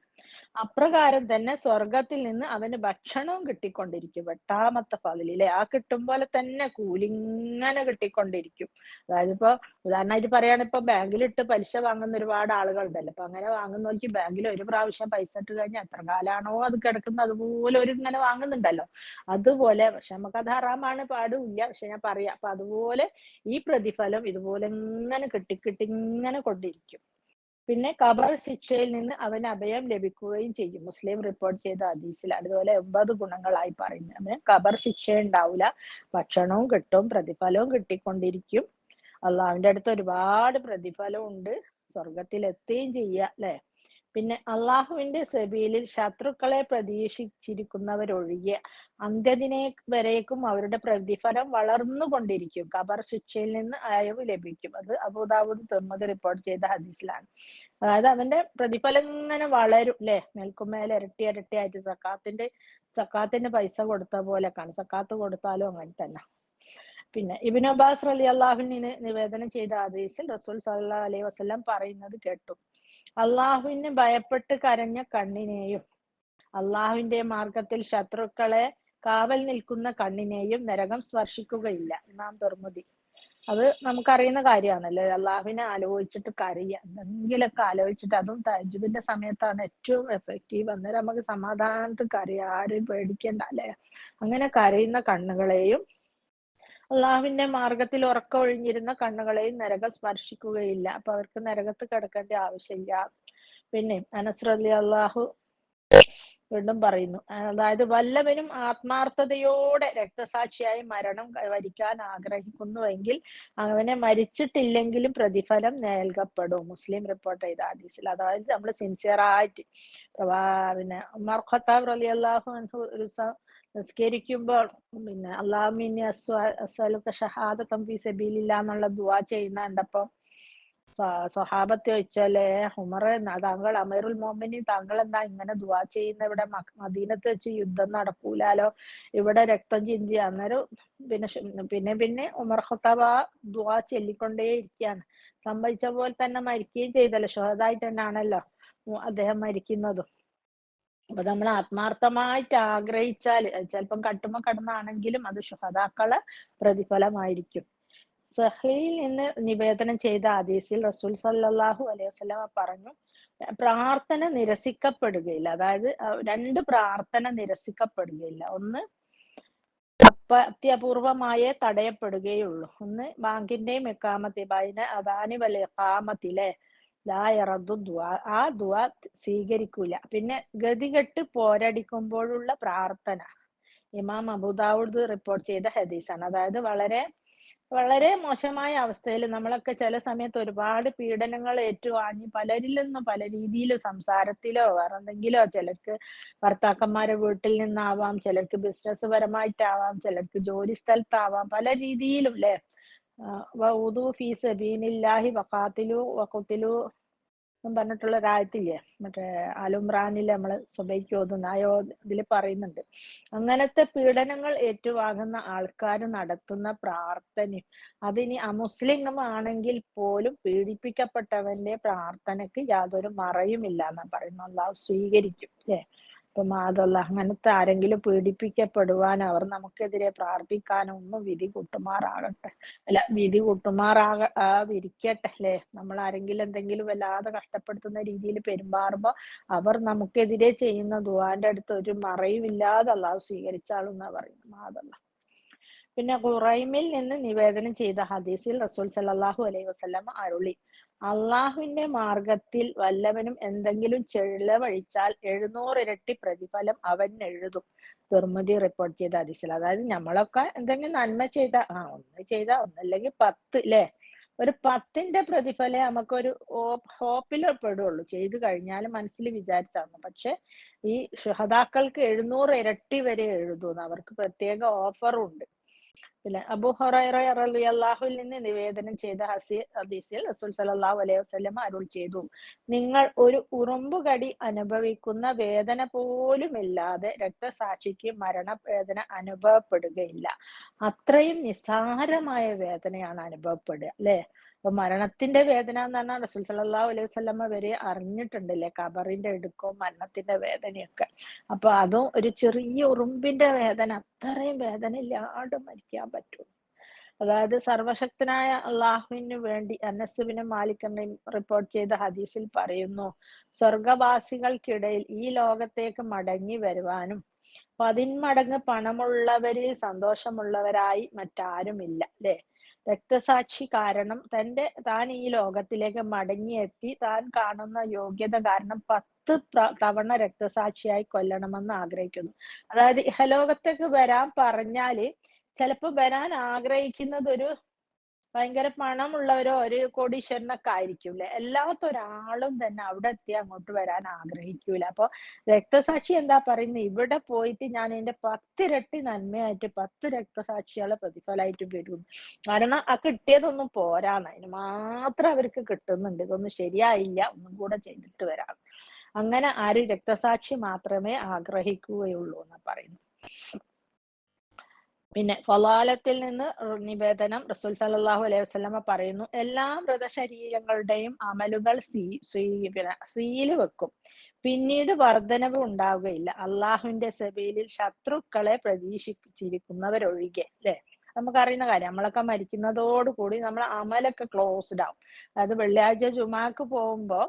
അപ്രകാരം തന്നെ സ്വർഗത്തിൽ നിന്ന് അവന് ഭക്ഷണവും കിട്ടിക്കൊണ്ടിരിക്കും. എട്ടാമത്തെ പതിലില്ലേ ആ കിട്ടും പോലെ തന്നെ കൂലിങ്ങനെ കിട്ടിക്കൊണ്ടിരിക്കും. അതായത് ഇപ്പൊ ഉദാഹരണമായിട്ട് പറയാണ് ഇപ്പൊ ബാങ്കിലിട്ട് പലിശ വാങ്ങുന്ന ഒരുപാട് ആളുകളുണ്ടല്ലോ. അപ്പൊ അങ്ങനെ വാങ്ങുന്നവർക്ക് ബാങ്കിൽ ഒരു പ്രാവശ്യം പൈസ ഇട്ട് കഴിഞ്ഞാൽ എത്ര കാലാണോ അത് കിടക്കുന്നത്? അതുപോലെ ഒരു ഇങ്ങനെ വാങ്ങുന്നുണ്ടല്ലോ. അതുപോലെ പക്ഷെ നമുക്ക് അത് ഹറാമാണ് പാടില്ല പക്ഷെ ഞാൻ പറയാം അപ്പൊ അതുപോലെ ഈ പ്രതിഫലം ഇതുപോലെ ഇങ്ങനെ കിട്ടി ഇങ്ങനെ കൊണ്ടിരിക്കും. പിന്നെ കബർ ശിക്ഷയിൽ നിന്ന് അവന് അഭയം ലഭിക്കുകയും ചെയ്യും. മുസ്ലിം റിപ്പോർട്ട് ചെയ്ത ഹദീസിൽ അതുപോലെ എൺപത് ഗുണങ്ങളായി പറയുന്നു. അവന് കബർ ശിക്ഷ ഉണ്ടാവില്ല ഭക്ഷണവും കിട്ടും പ്രതിഫലവും കിട്ടിക്കൊണ്ടിരിക്കും. അള്ളാഹുവിന്റെ അടുത്ത് ഒരുപാട് പ്രതിഫലം ഉണ്ട് സ്വർഗത്തിൽ എത്തുകയും ചെയ്യുക അല്ലെ? പിന്നെ അള്ളാഹുവിന്റെ സബീലിൽ ശത്രുക്കളെ പ്രതീക്ഷിച്ചിരിക്കുന്നവരൊഴികെ അന്ത്യദിനെ വരേക്കും അവരുടെ പ്രതിഫലം വളർന്നു കൊണ്ടിരിക്കും ഖബർ ശിക്ഷയിൽ നിന്ന് അയവ് ലഭിക്കും. അത് അബുദാബുദ് തുറമത് റിപ്പോർട്ട് ചെയ്ത ഹദീസിലാണ്. അതായത് അവന്റെ പ്രതിഫലം ഇങ്ങനെ വളരും അല്ലെ മേൽക്കുമേൽ ഇരട്ടി ഇരട്ടി ആയിട്ട് സക്കാത്തിന്റെ സക്കാത്തിന്റെ പൈസ കൊടുത്ത പോലെ കാണും സക്കാത്ത് കൊടുത്താലും അങ്ങനെ തന്നെ. പിന്നെ ഇബിൻ അബ്ബാസ് അലി അള്ളാഹുവിന് നിവേദനം ചെയ്ത ഹദീസിൽ റസൂൽ സല്ലാ അലൈഹി വസല്ലം പറയുന്നത് കേട്ടു. അള്ളാഹുവിന് ഭയപ്പെട്ട് കരഞ്ഞ കണ്ണിനെയും അള്ളാഹുവിന്റെ മാർഗത്തിൽ ശത്രുക്കളെ കാവൽ നിൽക്കുന്ന കണ്ണിനെയും നരകം സ്പർശിക്കുകയില്ല. ഇമാം തുർമുദി. അത് നമുക്കറിയുന്ന കാര്യമാണല്ലോ? അള്ളാഹുവിനെ ആലോചിച്ചിട്ട് കരയ. എന്തെങ്കിലുമൊക്കെ ആലോചിച്ചിട്ട് അതും തജുദിന്റെ സമയത്താണ് ഏറ്റവും എഫക്റ്റീവ് അന്നേരം നമുക്ക് സമാധാനത്തിൽ കരയാം. ആരും പേടിക്കണ്ട അല്ലെ? അങ്ങനെ കരയുന്ന കണ്ണുകളെയും അള്ളാഹുവിന്റെ മാർഗത്തിൽ ഉറക്കം ഒഴിഞ്ഞിരുന്ന കണ്ണുകളെയും നരകം സ്പർശിക്കുകയില്ല. അപ്പൊ അവർക്ക് നരകത്ത് കിടക്കേണ്ട ആവശ്യമില്ല. പിന്നെ അനസ്രലി അള്ളാഹു വീണ്ടും പറയുന്നു. അതായത് വല്ലവനും ആത്മാർത്ഥതയോടെ രക്തസാക്ഷിയായി മരണം വരിക്കാൻ ആഗ്രഹിക്കുന്നുവെങ്കിൽ അവനെ മരിച്ചിട്ടില്ലെങ്കിലും പ്രതിഫലം നൽകപ്പെടും. മുസ്ലിം റിപ്പോർട്ട് ചെയ്ത ഹദീസിൽ. അതായത് നമ്മൾ സിൻസിയർ ആയിട്ട് പിന്നെ ഉമർ ഖത്താബ് റലി അള്ളാഹു ഒരു നിസ്കരിക്കുമ്പോൾ പിന്നെ അള്ളാഹുമിനി അസ്വലുക്ക ഷഹാദത്തം ഫീ സബീലില്ല എന്നുള്ള ദുവാ ചെയ്യുന്ന കണ്ടപ്പോ സ്വഹാബത്ത് ചോദിച്ചാലേ ഉമറെ താങ്കൾ അമീറുൽ മോമിനി താങ്കൾ എന്താ ഇങ്ങനെ ദുവാ ചെയ്യുന്ന? ഇവിടെ മദീനത്ത് വെച്ച് യുദ്ധം നടക്കൂലാലോ? ഇവിടെ രക്തം ചിന്തി അന്നേരം പിന്നെ പിന്നെ പിന്നെ ഉമർ ഖത്താബ് ആ ദുവാ ചൊല്ലിക്കൊണ്ടേ ഇരിക്കുകയാണ് സംഭവിച്ച പോലെ തന്നെ മരിക്കുകയും ചെയ്തല്ലോ. ഷുഹദായിട്ട് തന്നെയാണല്ലോ ആണല്ലോ അദ്ദേഹം മരിക്കുന്നതും. അപ്പൊ നമ്മൾ ആത്മാർത്ഥമായിട്ട് ആഗ്രഹിച്ചാൽ ചിലപ്പം കട്ടുമ്പോ കടന്നാണെങ്കിലും അത് ഷുഹദാക്കളെ പ്രതിഫലമായിരിക്കും. സഹയിൽ നിന്ന് നിവേദനം ചെയ്ത ഹദീസിൽ റസൂൽ സല്ലാഹു അലൈഹി വസല്ലമ പറഞ്ഞു പ്രാർത്ഥന നിരസിക്കപ്പെടുകയില്ല. അതായത് രണ്ട് പ്രാർത്ഥന നിരസിക്കപ്പെടുകയില്ല. ഒന്ന് അത്യപൂർവമായേ തടയപ്പെടുകയുള്ളൂ. ഒന്ന് ബാങ്കിന്റെയും എക്കാമത്തെ ബൈന അദാനി വല ലാ യറദ്ദു ദുആ ആ ദുആ സ്വീകരിക്കൂല. പിന്നെ ഗതികെട്ട് പോരടിക്കുമ്പോഴുള്ള പ്രാർത്ഥന. ഇമാം അബൂദാവൂദ് റിപ്പോർട്ട് ചെയ്ത ഹദീസാണ്. അതായത് വളരെ വളരെ മോശമായ അവസ്ഥയിൽ നമ്മളൊക്കെ ചില സമയത്ത് ഒരുപാട് പീഡനങ്ങൾ ഏറ്റുവാങ്ങി പലരിൽ നിന്നും പല രീതിയിലും സംസാരത്തിലോ വേറെ എന്തെങ്കിലോ ചിലർക്ക് ഭർത്താക്കന്മാരെ വീട്ടിൽ നിന്നാവാം ചിലർക്ക് ബിസിനസ് പരമായിട്ടാവാം ചിലർക്ക് ജോലി സ്ഥലത്താവാം പല രീതിയിലും അല്ലെ വൗദു ഫീ സബീനില്ലാഹി വഖാത്തിലു വഖുത്തിലു എന്നും പറഞ്ഞിട്ടുള്ള ഒരാഴത്തില്ലേ മറ്റേ അലുംറാനിൽ നമ്മൾ സ്വഭയ്ക്ക് ഓതുന്ന നായോ ഇതിൽ പറയുന്നുണ്ട്. അങ്ങനത്തെ പീഡനങ്ങൾ ഏറ്റുവാങ്ങുന്ന ആൾക്കാർ നടത്തുന്ന പ്രാർത്ഥനയും അതിനി അമുസ്ലിം ആണെങ്കിൽ പോലും പീഡിപ്പിക്കപ്പെട്ടവന്റെ പ്രാർത്ഥനയ്ക്ക് യാതൊരു മറയുമില്ല എന്നാ പറയുന്നത് അള്ളാഹു സ്വീകരിക്കും. അല്ലേ അപ്പൊ മാതല്ല അങ്ങനത്തെ ആരെങ്കിലും പീഡിപ്പിക്കപ്പെടുവാൻ അവർ നമുക്കെതിരെ പ്രാർത്ഥിക്കാനോ ഒന്നും വിധി കൂട്ടുമാറാകട്ടെ. അല്ല വിധി കൂട്ടുമാറാക ഇരിക്കട്ടെ അല്ലേ? നമ്മൾ ആരെങ്കിലും എന്തെങ്കിലും വല്ലാതെ കഷ്ടപ്പെടുത്തുന്ന രീതിയിൽ പെരുമാറുമ്പോ അവർ നമുക്കെതിരെ ചെയ്യുന്ന ദുവാന്റെ അടുത്ത് ഒരു മറയുമില്ലാതെ അള്ളാഹു സ്വീകരിച്ചാളെന്നാ പറയുന്നത് മാതല്ല പിന്നെ ഖുറൈമിൽ നിന്ന് നിവേദനം ചെയ്ത ഹദീസിൽ റസൂൽ സല്ലല്ലാഹു അലൈഹി വസല്ലം അരുളി. അള്ളാഹുവിന്റെ മാർഗത്തിൽ വല്ലവനും എന്തെങ്കിലും ചെലവഴിച്ചാൽ എഴുന്നൂറ് ഇരട്ടി പ്രതിഫലം അവൻ എഴുതും. ദുർമതി റിപ്പോർട്ട് ചെയ്ത ഹദീസിൽ. അതായത് നമ്മളൊക്കെ എന്തെങ്കിലും നന്മ ചെയ്ത ആ ഒന്ന് ചെയ്ത ഒന്നല്ലെങ്കിൽ പത്ത് ല്ലേ? ഒരു പത്തിന്റെ പ്രതിഫലേ നമുക്കൊരു ഹോപ്പിൽ പെടുള്ളൂ. ചെയ്തു കഴിഞ്ഞാൽ മനസ്സിൽ വിചാരിച്ചാണ് പക്ഷെ ഈ ഷുഹദാക്കൾക്ക് എഴുന്നൂറ് ഇരട്ടി വരെ എഴുതുന്നു അവർക്ക് പ്രത്യേക ഓഫറും പിന്നെ അബു ഹുറൈറ റളിയല്ലാഹുവിൽ നിന്ന് നിവേദനം ചെയ്ത ഹസി ഹദീസിൽ റസൂൽ സല്ലല്ലാഹു അലൈഹി വസല്ലം അരുൾ ചെയ്തു. നിങ്ങൾ ഒരു ഉറുമ്പുകടി അനുഭവിക്കുന്ന വേദന പോലുമില്ലാതെ രക്തസാക്ഷിക്ക് മരണവേദന അനുഭവപ്പെടുകയില്ല. അത്രയും നിസ്സാരമായ വേദനയാണ് അനുഭവപ്പെടുക അല്ലെ? അപ്പൊ മരണത്തിന്റെ വേദന എന്ന് പറഞ്ഞാൽ റസൂൽ സല്ലാ അലൈഹി വസല്ലമ വരെ അറിഞ്ഞിട്ടുണ്ടല്ലേ? കബറിന്റെ എടുക്കവും മരണത്തിന്റെ വേദനയൊക്കെ. അപ്പൊ അതും ഒരു ചെറിയ ഉറുമ്പിന്റെ വേദന അത്രയും വേദന ഇല്ലാണ്ട് മരിക്കാൻ പറ്റും. അതായത് സർവശക്തനായ അള്ളാഹുവിന് വേണ്ടി അനസുബിന് മാലിക്കമ്മയും റിപ്പോർട്ട് ചെയ്ത ഹദീസിൽ പറയുന്നു സ്വർഗവാസികൾക്കിടയിൽ ഈ ലോകത്തേക്ക് മടങ്ങി വരുവാനും പതിന്മടങ്ങ് പണമുള്ളവരിൽ സന്തോഷമുള്ളവരായി മറ്റാരുമില്ല അല്ലെ? രക്തസാക്ഷി കാരണം തന്റെ താൻ ഈ ലോകത്തിലേക്ക് മടങ്ങിയെത്തി. താൻ കാണുന്ന യോഗ്യത കാരണം പത്ത് തവണ രക്തസാക്ഷിയായി കൊല്ലണമെന്ന് ആഗ്രഹിക്കുന്നു. അതായത് ഇഹലോകത്തേക്ക് വരാൻ പറഞ്ഞാൽ ചിലപ്പോ വരാൻ ആഗ്രഹിക്കുന്നത് ഒരു ഭയങ്കര പണമുള്ളവരോ ഒരു കോടീശ്വരനൊക്കെ ആയിരിക്കും അല്ലെ അല്ലാത്ത ഒരാളും തന്നെ അവിടെ എത്തി അങ്ങോട്ട് വരാൻ ആഗ്രഹിക്കൂല. അപ്പൊ രക്തസാക്ഷി എന്താ പറയുന്നത് ഇവിടെ പോയിട്ട് ഞാൻ എന്റെ പത്തിരട്ടി നന്മയായിട്ട് പത്ത് രക്തസാക്ഷികളെ പ്രതിഫലമായിട്ട് വരും കാരണം ആ കിട്ടിയതൊന്നും പോരാന്ന്. അതിന് മാത്രം അവർക്ക് കിട്ടുന്നുണ്ട്. ഇതൊന്നും ശരിയായില്ല. ഒന്നും കൂടെ ചെയ്തിട്ട് വരാം. അങ്ങനെ ആരും രക്തസാക്ഷി മാത്രമേ ആഗ്രഹിക്കുകയുള്ളൂ എന്ന് പറയുന്നു പിന്നെ ഫലാലത്തിൽ നിന്ന് നിവേദനം റസൂൽ സല്ലല്ലാഹു അലൈഹി വസ്ലമ പറയുന്നു. എല്ലാ മൃതശരീരങ്ങളുടെയും അമലുകൾ സീ സീൽ വെക്കും. പിന്നീട് വർധനവ് ഉണ്ടാവുകയില്ല. അള്ളാഹുവിന്റെ സെബയിലിൽ ശത്രുക്കളെ പ്രതീക്ഷിച്ചിരിക്കുന്നവരൊഴികെ അല്ലെ? നമുക്കറിയുന്ന കാര്യം നമ്മളൊക്കെ മരിക്കുന്നതോടുകൂടി നമ്മളെ അമലൊക്കെ ക്ലോസ്ഡ് ആവും. അതായത് വെള്ളിയാഴ്ച ജുമാക്ക് പോകുമ്പോ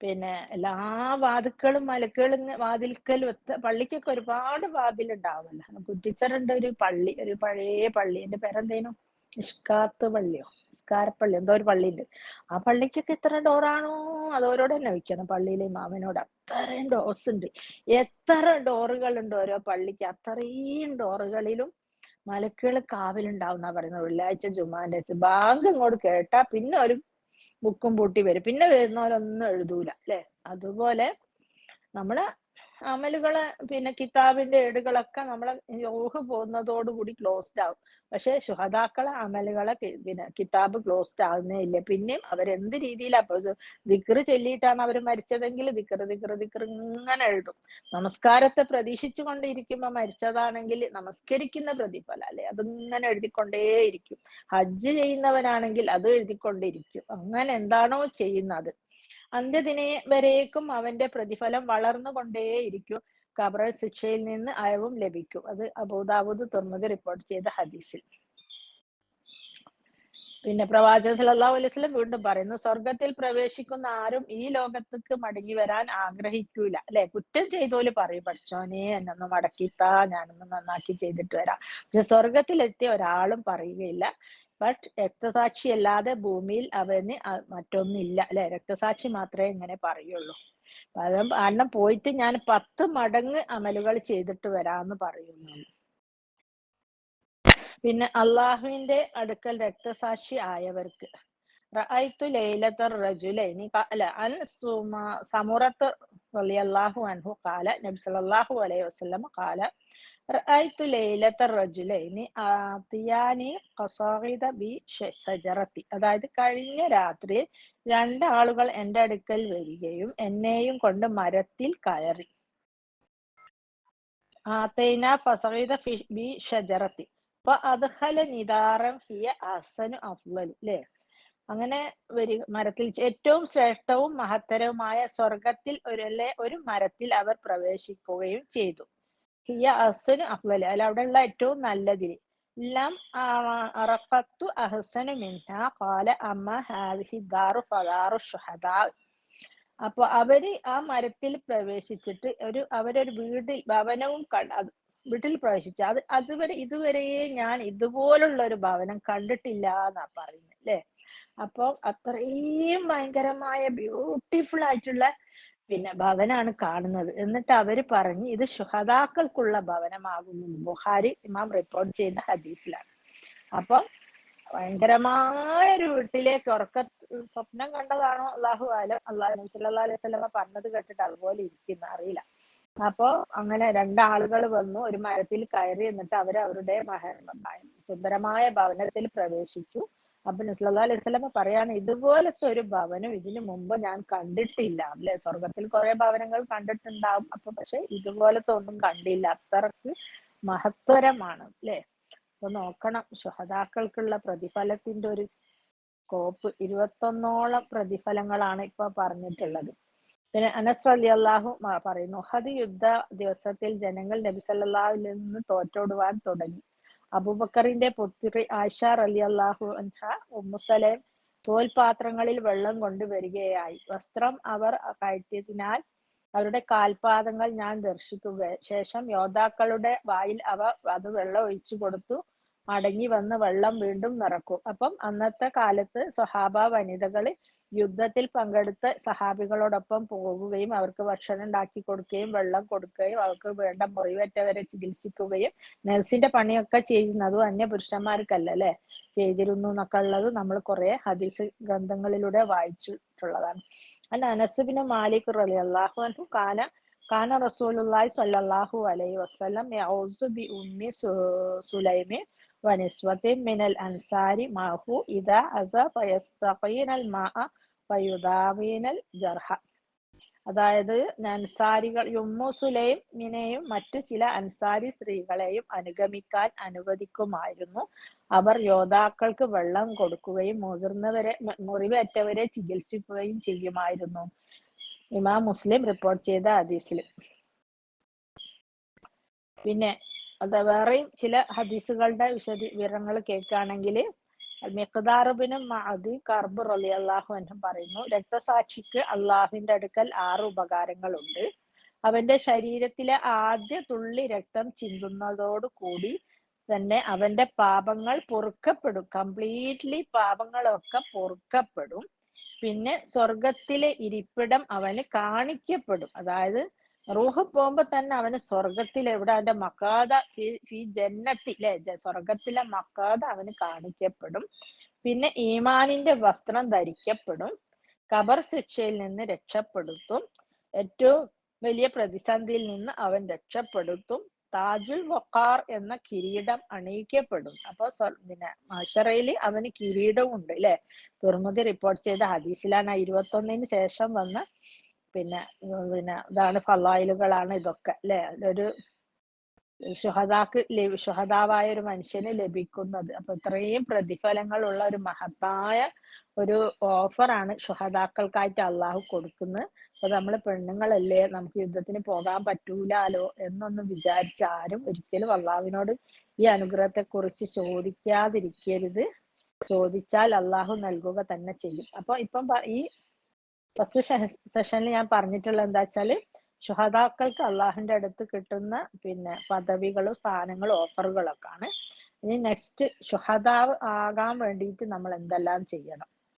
പിന്നെ എല്ലാ വാതുക്കളും മലക്കുകളും വാതിൽക്കലും ഒത്ത പള്ളിക്കൊക്കെ ഒരുപാട് വാതിലുണ്ടാവുമല്ലോ. കുറ്റിച്ചറുണ്ട് ഒരു പള്ളി ഒരു പഴയ പള്ളി. എന്റെ പേരെന്തേനു? നിഷ്കാത്ത് പള്ളിയോ? നിസ്കാരപ്പള്ളി എന്തോ ഒരു പള്ളിയുണ്ട്. ആ പള്ളിക്കൊക്കെ എത്ര ഡോറാണോ? അതോരോട് തന്നെ വയ്ക്കണം പള്ളിയിലെ മാമനോട് അത്രയും ഡോസ് ഉണ്ട്. എത്ര ഡോറുകളുണ്ട് ഓരോ പള്ളിക്ക്. അത്രയും ഡോറുകളിലും മലക്കുകൾ കാവലുണ്ടാവുന്ന പറയുന്നത്. വെള്ളിയാഴ്ച ജുമാന്റെ ബാങ്ക് ഇങ്ങോട്ട് കേട്ടാ പിന്നെ ഒരു ബുക്കും പൂട്ടി വരും. പിന്നെ വരുന്നവരൊന്നും എഴുതൂല അല്ലെ? അതുപോലെ നമ്മൾ അമലുകൾ പിന്നെ കിതാബിന്റെ ഏടുകളൊക്കെ നമ്മളെ യോഹ് പോകുന്നതോടുകൂടി ക്ലോസ്ഡ് ആവും. പക്ഷെ ശുഹദാക്കളെ അമലുകളെ പിന്നെ കിതാബ് ക്ലോസ്ഡ് ആവുന്നേ ഇല്ല. പിന്നെയും അവരെന്ത് രീതിയിലാ ദിക്റ് ചൊല്ലിയിട്ടാണ് അവർ മരിച്ചതെങ്കിൽ ദിക്റ് ദിക്റ് ദിക്റ് ഇങ്ങനെ എഴുതും. നമസ്കാരത്തെ പ്രതീക്ഷിച്ചു കൊണ്ടിരിക്കുമ്പോ മരിച്ചതാണെങ്കിൽ നമസ്കരിക്കുന്ന പ്രതിഫല അല്ലെ? അതിങ്ങനെ എഴുതിക്കൊണ്ടേയിരിക്കും. ഹജ്ജ് ചെയ്യുന്നവനാണെങ്കിൽ അത് എഴുതിക്കൊണ്ടിരിക്കും. അങ്ങനെ എന്താണോ ചെയ്യുന്നത്. അന്ത്യദിനെ വരേക്കും അവന്റെ പ്രതിഫലം വളർന്നുകൊണ്ടേയിരിക്കും. ഖബറ ശിക്ഷയിൽ നിന്ന് അയവും ലഭിക്കും. അത് അബൂദാബൂദ് തുറന്നത് റിപ്പോർട്ട് ചെയ്ത ഹദീസിൽ. പിന്നെ പ്രവാചക സല്ലല്ലാഹു അലൈഹി വസല്ലം വീണ്ടും പറയുന്നു സ്വർഗത്തിൽ പ്രവേശിക്കുന്ന ആരും ഈ ലോകത്തേക്ക് മടങ്ങി വരാൻ ആഗ്രഹിക്കൂല. അല്ലെ? കുറ്റം ചെയ്തോൽ പറയും പഠിച്ചോനെ എന്നൊന്ന് മടക്കിത്താ ഞാനൊന്ന് നന്നാക്കി ചെയ്തിട്ട് വരാം. പക്ഷെ സ്വർഗത്തിലെത്തിയ ഒരാളും പറയുകയില്ല. ബട്ട് രക്തസാക്ഷി അല്ലാതെ ഭൂമിയിൽ അവന് മറ്റൊന്നില്ല. അല്ലെ? രക്തസാക്ഷി മാത്രമേ ഇങ്ങനെ പറയുള്ളൂ. കാരണം പോയിട്ട് ഞാൻ പത്ത് മടങ്ങ് അമലുകൾ ചെയ്തിട്ട് വരാന്ന് പറയുന്നു. പിന്നെ അള്ളാഹുവിന്റെ അടുക്കൽ രക്തസാക്ഷി ആയവർക്ക്. റഅയ്തു ലൈലത്തർ റജുലൈനി അല്ല അൻ സുമ- സമുറത്ത് റളിയല്ലാഹു അൻഹു ഖാല നബി സല്ലല്ലാഹു അലൈഹി വസല്ലം ഖാല റഅയ്തു ليلة റജുലൈനി ആതിയാനി ഖസാഇദ ബി സജറത്തി അതായത് കഴിഞ്ഞ രാത്രി രണ്ടാളുകൾ എന്റെ അടുക്കൽ വരികയും എന്നെയും കൊണ്ട് മരത്തിൽ കയറി. ആതൈന ഫസഇദ ഫി- ബി ഷജറത്തി അപ്പൊ അദ്ഹല നിദാറം ഹിയ അസനു അഫ്ളൽ അല്ലേ അങ്ങനെ വരി മരത്തിൽ ഏറ്റവും ശ്രേഷ്ഠവും മഹത്തരവുമായ സ്വർഗത്തിൽ ഒരു ഒരു മരത്തിൽ അവർ പ്രവേശിക്കുകയും ചെയ്തു. ഹിയ അഹ്സനു അഫ്ളൽ അല്ല അവിടെയുള്ള ഏറ്റവും നല്ലതിൽ. ലം അറഫത്തു അഹ്സനു മിൻഹ. ഖാല അമ്മ ഹാദിഹി ദാറു ഫദാറു ഷുഹദാ. അപ്പൊ അവർ ആ മരത്തിൽ പ്രവേശിച്ചിട്ട് ഒരു അവരൊരു വീട്ടിൽ ഭവനവും കണ്ട വീട്ടിൽ പ്രവേശിച്ചു. അത് അതുവരെ ഇതുവരെ ഞാൻ ഇതുപോലുള്ള ഒരു ഭവനം കണ്ടിട്ടില്ല എന്നാ പറയുന്നത് അല്ലേ? അപ്പൊ അത്രയും ഭയങ്കരമായ ബ്യൂട്ടിഫുൾ ആയിട്ടുള്ള പിന്നെ ഭവനാണ് കാണുന്നത്. എന്നിട്ട് അവർ പറഞ്ഞ് ഇത് ശുഹദാക്കൾക്കുള്ള ഭവനമാകുന്നു. ബുഹാരി ഇമാം റിപ്പോർട്ട് ചെയ്യുന്ന ഹദീസിലാണ്. അപ്പൊ ഭയങ്കരമായ ഒരു വീട്ടിലേക്ക് ഉറക്ക സ്വപ്നം കണ്ടതാണോ അള്ളാഹു ആലം. അള്ളാഹു സല്ലല്ലാഹു അലൈഹി സ്വലമ പറഞ്ഞത് കേട്ടിട്ട് അതുപോലെ ഇരിക്കുന്ന. അറിയില്ല. അപ്പൊ അങ്ങനെ രണ്ടാളുകൾ വന്നു. ഒരു മരത്തിൽ കയറി എന്നിട്ട് അവർ അവരുടെ സുന്ദരമായ ഭവനത്തിൽ പ്രവേശിച്ചു. അപ്പൊ നസ്ലാ അലൈഹി സ്വലമ പറയാണ് ഇതുപോലത്തെ ഒരു ഭവനം ഇതിനു മുമ്പ് ഞാൻ കണ്ടിട്ടില്ല. അല്ലെ? സ്വർഗത്തിൽ കുറെ ഭവനങ്ങൾ കണ്ടിട്ടുണ്ടാവും. അപ്പൊ പക്ഷെ ഇതുപോലത്തെ ഒന്നും കണ്ടില്ല. അത്രയ്ക്ക് മഹത്വരമാണ്. അല്ലെ? അപ്പൊ നോക്കണം. ശുഹതാക്കൾക്കുള്ള പ്രതിഫലത്തിന്റെ ഒരു സ്കോപ്പ് ഇരുപത്തൊന്നോളം പ്രതിഫലങ്ങളാണ് ഇപ്പൊ പറഞ്ഞിട്ടുള്ളത്. പിന്നെ അനസ് അലി അള്ളാഹു പറയുന്നു ഹദ് യുദ്ധ ദിവസത്തിൽ ജനങ്ങൾ നബി നിന്ന് തോറ്റോടുവാൻ തുടങ്ങി. അബൂബക്കറിന്റെ പുത്രി ആയിഷ അലി അള്ളാഹു അൻഹ ഉമ്മുസലേം തോൽപാത്രങ്ങളിൽ വെള്ളം കൊണ്ടുവരികയായി. വസ്ത്രം അവർ കയറ്റിയതിനാൽ അവരുടെ കാൽപാദങ്ങൾ ഞാൻ ദർശിക്കുക. ശേഷം യോദ്ധാക്കളുടെ വായിൽ അവ അത് വെള്ളം ഒഴിച്ചു കൊടുത്തു. മടങ്ങി വന്ന് വെള്ളം വീണ്ടും നിറക്കും. അപ്പം അന്നത്തെ കാലത്ത് സ്വഹാബ വനിതകൾ യുദ്ധത്തിൽ പങ്കെടുത്ത് സഹാബികളോടൊപ്പം പോകുകയും അവർക്ക് ഭക്ഷണം ഉണ്ടാക്കി കൊടുക്കുകയും വെള്ളം കൊടുക്കുകയും അവർക്ക് വേണ്ട മുറിവേറ്റവരെ ചികിത്സിക്കുകയും നഴ്സിന്റെ പണിയൊക്കെ ചെയ്യുന്നതും അന്യ പുരുഷന്മാർക്കല്ല അല്ലെ? ചെയ്തിരുന്നു എന്നൊക്കെ ഉള്ളത് നമ്മൾ കുറെ ഹദീസ് ഗ്രന്ഥങ്ങളിലൂടെ വായിച്ചിട്ടുള്ളതാണ്. അല്ല അനസുബിന് മാലിക് റലി അള്ളാഹു അൻഹു കാന കാന റസൂലുള്ളാഹി സ്വല്ലല്ലാഹു അലൈഹി വസല്ലം യൗസു ബി ഉമ്മി സുലൈമി വനിസ്വതി മിനൽ അൻസാരി മാഹു ഇദാ അസ ഫയസ്തഖീനൽ മാഅ ജർഹ. അതായത് അൻസാരികൾ യുമുസുലയും മിനയും മറ്റു ചില അൻസാരി സ്ത്രീകളെയും അനുഗമിക്കാൻ അനുവദിക്കുമായിരുന്നു. അവർ യോദ്ധാക്കൾക്ക് വെള്ളം കൊടുക്കുകയും മുതിർന്നവരെ മുറിവേറ്റവരെ ചികിത്സിക്കുകയും ചെയ്യുമായിരുന്നു. ഇമാം മുസ്ലിം റിപ്പോർട്ട് ചെയ്ത ഹദീസിൽ. പിന്നെ അത് വേറെയും ചില ഹദീസുകളുടെ വിശദീകരണങ്ങൾ കേൾക്കുകയാണെങ്കിൽ മിഖ്ദാറുബിനും മഅദി കർബ് റലി അള്ളാഹു പറയുന്നു രക്തസാക്ഷിക്ക് അള്ളാഹുവിന്റെ അടുക്കൽ ആറ് ഉപകാരങ്ങളുണ്ട്. അവന്റെ ശരീരത്തിലെ ആദ്യ തുള്ളി രക്തം ചിന്തുന്നതോടു കൂടി തന്നെ അവന്റെ പാപങ്ങൾ പൊറുക്കപ്പെടും. കംപ്ലീറ്റ്ലി പാപങ്ങളൊക്കെ പൊറുക്കപ്പെടും. പിന്നെ സ്വർഗത്തിലെ ഇരിപ്പിടം അവന് കാണിക്കപ്പെടും. അതായത് റൂഹ് പോകുമ്പോ തന്നെ അവന് സ്വർഗത്തിൽ എവിടെ അവന്റെ മക്കാത ഈ ജന്നത്തിലെ സ്വർഗത്തിലെ മക്കാത അവന് കാണിക്കപ്പെടും. പിന്നെ ഈമാനിന്റെ വസ്ത്രം ധരിക്കപ്പെടും. ഖബർ ശിക്ഷയിൽ നിന്ന് രക്ഷപ്പെടുത്തും. ഏറ്റവും വലിയ പ്രതിസന്ധിയിൽ നിന്ന് അവൻ രക്ഷപ്പെടുത്തും. താജുൽ വക്കാർ എന്ന കിരീടം അണിയിക്കപ്പെടും. അപ്പൊ പിന്നെ മഷറയിൽ അവന് കിരീടവും ഉണ്ട് അല്ലെ തുറമുതി റിപ്പോർട്ട് ചെയ്ത ഹദീസിലാണ് ഇരുപത്തൊന്നിന് ശേഷം വന്ന പിന്നെ പിന്നെ ഇതാണ് ഫലായിലുകളാണ് ഇതൊക്കെ അല്ലെ? ഒരു ഷുഹദാക്ക് ഷുഹദാവായ ഒരു മനുഷ്യന് ലഭിക്കുന്നത്. അപ്പൊ ഇത്രയും പ്രതിഫലങ്ങളുള്ള ഒരു മഹത്തായ ഒരു ഓഫറാണ് ഷുഹദാക്കൾക്കായിട്ട് അള്ളാഹു കൊടുക്കുന്നത്. അപ്പൊ നമ്മൾ പെണ്ണുങ്ങളല്ലേ നമുക്ക് യുദ്ധത്തിന് പോകാൻ പറ്റൂലാലോ എന്നൊന്നും വിചാരിച്ച ആരും ഒരിക്കലും അള്ളാഹുവിനോട് ഈ അനുഗ്രഹത്തെ കുറിച്ച് ചോദിക്കാതിരിക്കരുത്. ചോദിച്ചാൽ അള്ളാഹു നൽകുക തന്നെ ചെയ്യും. അപ്പൊ ഇപ്പം ഈ ഫസ്റ്റ് സെഷനിൽ ഞാൻ പറഞ്ഞിട്ടുള്ള എന്താ വെച്ചാൽ ഷുഹദാക്കൾക്ക് അള്ളാഹിന്റെ അടുത്ത് കിട്ടുന്ന പിന്നെ പദവികളും സ്ഥാനങ്ങളും ഓഫറുകളൊക്കെ ആണ് ഇനി നെക്സ്റ്റ് ഷുഹദാവ് ആകാൻ വേണ്ടിയിട്ട് നമ്മൾ എന്തെല്ലാം ചെയ്യണം?